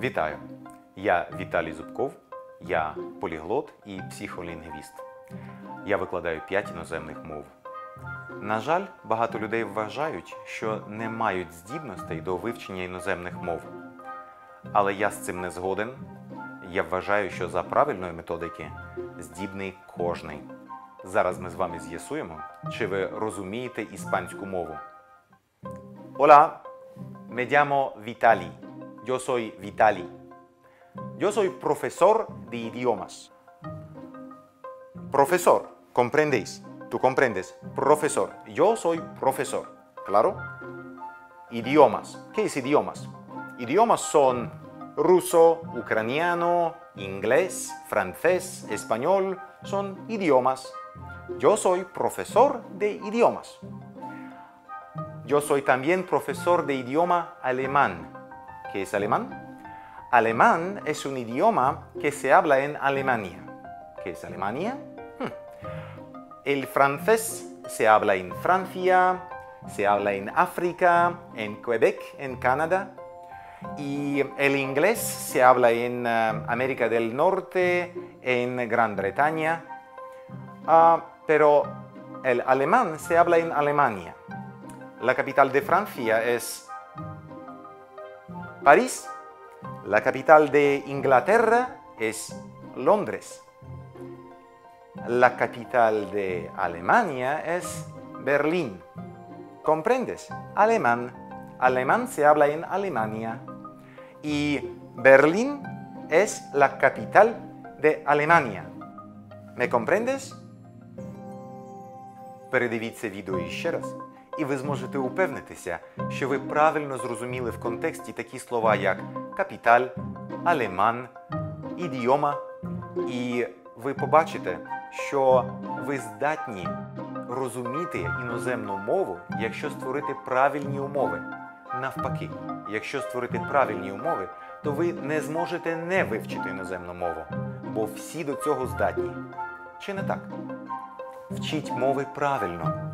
Вітаю! Я Віталій Зубков, я поліглот і психолінгвіст. Я викладаю 5 іноземних мов. На жаль, багато людей вважають, що не мають здібностей до вивчення іноземних мов. Але я з цим не згоден. Я вважаю, що за правильної методики здібний кожний. Зараз ми з вами з'ясуємо, чи ви розумієте іспанську мову. Hola, me llamo Vitali. Yo soy Vitali. Yo soy profesor de idiomas. Profesor, ¿comprendéis? Tú comprendes. Profesor. Yo soy profesor. ¿Claro? Idiomas. ¿Qué es idiomas? Idiomas son ruso, ucraniano, inglés, francés, español. Son idiomas. Yo soy profesor de idiomas. Yo soy también profesor de idioma alemán. ¿Qué es alemán? Alemán es un idioma que se habla en Alemania. ¿Qué es Alemania? Hmm. El francés se habla en Francia, se habla en África, en Quebec, en Canadá. Y el inglés se habla en eh, América del Norte, en Gran Bretaña. Ah, pero el alemán se habla en Alemania. La capital de Francia es París. La capital de Inglaterra es Londres. La capital de Alemania es Berlín. ¿Comprendes? Alemán. Alemán se habla en Alemania. Y Berlín es la capital de Alemania. ¿Me comprendes? Передивіться відео іще раз, І ви зможете упевнитися, що ви правильно зрозуміли в контексті такі слова, як капіталь, алеман, ідіома, і ви побачите, що ви здатні розуміти іноземну мову, якщо створити правильні умови. Навпаки, якщо створити правильні умови, то ви не зможете не вивчити іноземну мову, бо всі до цього здатні. Чи не так? Вчіть мови правильно,